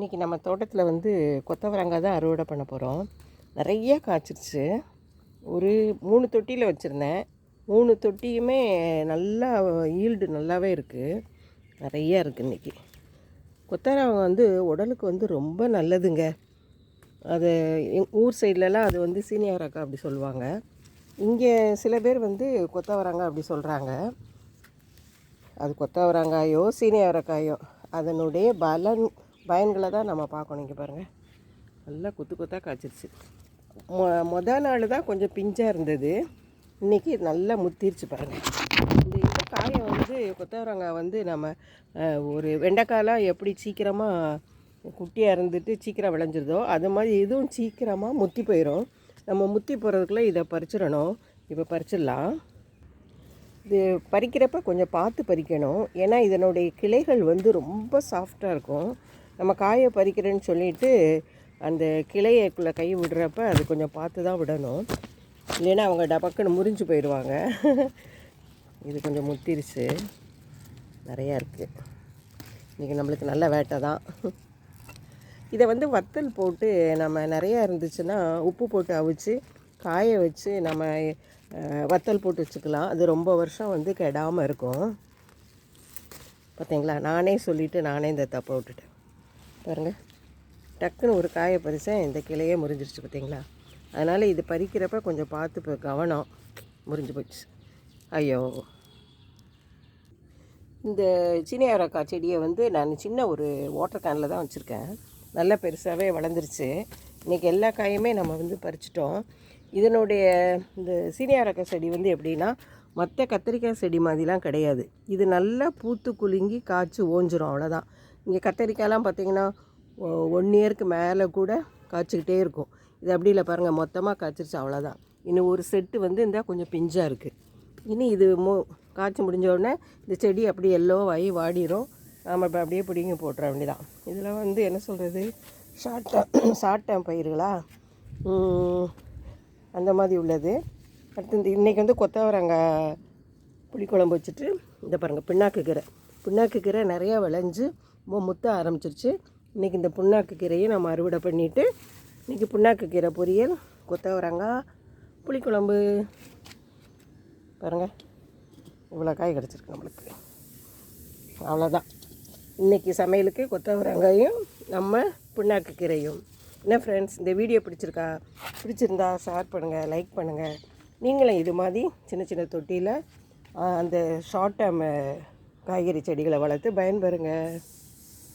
இன்றைக்கி நம்ம தோட்டத்தில் வந்து கொத்தவரங்காய் தான் அறுவடை பண்ண போகிறோம் நிறைய காய்ச்சிருச்சு. ஒரு மூணு தொட்டியில் வச்சுருந்தேன். மூணு தொட்டியுமே நல்லா ஈல்டு நல்லாவே இருக்குது நிறையா இருக்குது இன்றைக்கி கொத்தவரங்காய் வந்து உடலுக்கு வந்து ரொம்ப நல்லதுங்க. அது எங் ஊர் சைட்லலாம் அது வந்து சீனியரக்காய் அப்படி சொல்லுவாங்க. இங்கே சில பேர் வந்து கொத்தவரங்காய் அப்படி சொல்கிறாங்க அது கொத்தவரங்காயோ சீனியாரக்காயோ அதனுடைய பலன் பயன்களை தான் நம்ம பார்க்கணும் இங்கே பாருங்கள் நல்லா குத்து குத்தாக காய்ச்சிருச்சு. மொ மொத நாள் தான் கொஞ்சம் பிஞ்சாக இருந்தது. இன்றைக்கி நல்லா முத்திருச்சு பாருங்கள் இந்த இந்த காயை வந்து கொத்தவரங்காய் வந்து நம்ம ஒரு வெண்டைக்காயெலாம் எப்படி சீக்கிரமாக குட்டியாக இருந்துட்டு சீக்கிரம் விளைஞ்சிருதோ அது மாதிரி இதுவும் சீக்கிரமாக முத்தி போயிடும் நம்ம முத்தி போகிறதுக்குள்ளே இதை பறிச்சிடணும். இப்போ பறிச்சிடலாம். இது பறிக்கிறப்ப கொஞ்சம் பார்த்து பறிக்கணும். ஏன்னா இதனுடைய கிளைகள் வந்து ரொம்ப சாஃப்டாக இருக்கும். நம்ம காயை பறிக்கிறேன்னு சொல்லிட்டு அந்த கிளையக்குள்ளே கை விடுறப்ப அது கொஞ்சம் பார்த்து தான் விடணும். இல்லைன்னா அவங்க டபக்குன்னு முறிஞ்சு போயிடுவாங்க. இது கொஞ்சம் முத்திருச்சு. நிறையா இருக்குது இன்றைக்கி நம்மளுக்கு நல்ல வேட்டை தான். இதை வந்து வத்தல் போட்டு நம்ம நிறையா இருந்துச்சுன்னா உப்பு போட்டு அவிச்சு காய வச்சு நம்ம வத்தல் போட்டு வச்சுக்கலாம். அது ரொம்ப வருஷம் வந்து கெடாமல் இருக்கும். பார்த்தீங்களா? நானே சொல்லிவிட்டு நானே இந்த தப்பை விட்டுட்டேன். பாருங்கள் டக்குன்னு ஒரு காயை பறித்தேன் இந்த கிளையே முறிஞ்சிருச்சு பார்த்தீங்களா அதனால் இது பறிக்கிறப்ப கொஞ்சம் பார்த்து இப்போ கவனம் முறிஞ்சு போச்சு. ஐயோ. இந்த சீனியாரக்காய் செடியை வந்து நான் சின்ன ஒரு வாட்டர் கேனில் தான் வச்சுருக்கேன். நல்லா பெருசாகவே வளர்ந்துருச்சு. இன்றைக்கி எல்லா காயுமே நம்ம வந்து பறிச்சிட்டோம். இதனுடைய இந்த சீனியாரக்காய் செடி வந்து எப்படின்னா மற்ற கத்திரிக்காய் செடி மாதிரிலாம் கிடையாது. இது நல்லா பூத்து குலுங்கி காய்ச்சி ஓஞ்சிரும் அவ்வளோதான் இங்கே கத்தரிக்காயெலாம் பார்த்தீங்கன்னா ஒன் இயருக்கு மேலே கூட காய்ச்சிக்கிட்டே இருக்கும். இது அப்படி இல்லை பாருங்கள் மொத்தமாக காய்ச்சிருச்சு அவ்வளோதான் இன்னும் ஒரு செட்டு வந்து இருந்தால் கொஞ்சம் பிஞ்சாக இருக்குது இனி இது மு காய்ச்சி முடிஞ்ச உடனே இந்த செடி அப்படியே எல்லோவாகி ஆகி வாடிரும். நாம் இப்போ அப்படியே பிடிங்க போட்டுற வேண்டியதான் இதில் வந்து என்ன சொல்கிறது ஷார்ட் ஷார்ட் டேம் பயிர்களா? அந்த மாதிரி உள்ளது. அடுத்து இந்த இன்றைக்கி வந்து கொத்தவரங்காய் புளிக்குழம்பு வச்சுட்டு இந்த பாருங்கள் பின்னாக்கு கீரை. பின்னாக்கு கீரை நிறையா விளைஞ்சு முத்த ஆரம்பிச்சிருச்சு. இன்றைக்கி இந்த புண்ணாக்கு கீரையை நம்ம அறுவடை பண்ணிவிட்டு இன்றைக்கி புண்ணாக்கு கீரை பொரியல் கொத்தவரங்காய் புளிக்குழம்பு. பாருங்கள் இவ்வளோ காய் கிடச்சிருக்கு நம்மளுக்கு. அவ்வளோதான் இன்றைக்கி சமையலுக்கு கொத்தவரங்காயும் நம்ம புண்ணாக்கு கீரையும். என்ன ஃப்ரெண்ட்ஸ் இந்த வீடியோ பிடிச்சிருக்கா? பிடிச்சிருந்தா ஷேர் பண்ணுங்கள் லைக் பண்ணுங்கள் நீங்களும் இது மாதிரி சின்ன சின்ன தொட்டியில் அந்த ஷார்ட் டேர்ம் காய்கறி செடிகளை வளர்த்து பயன்பெறுங்க.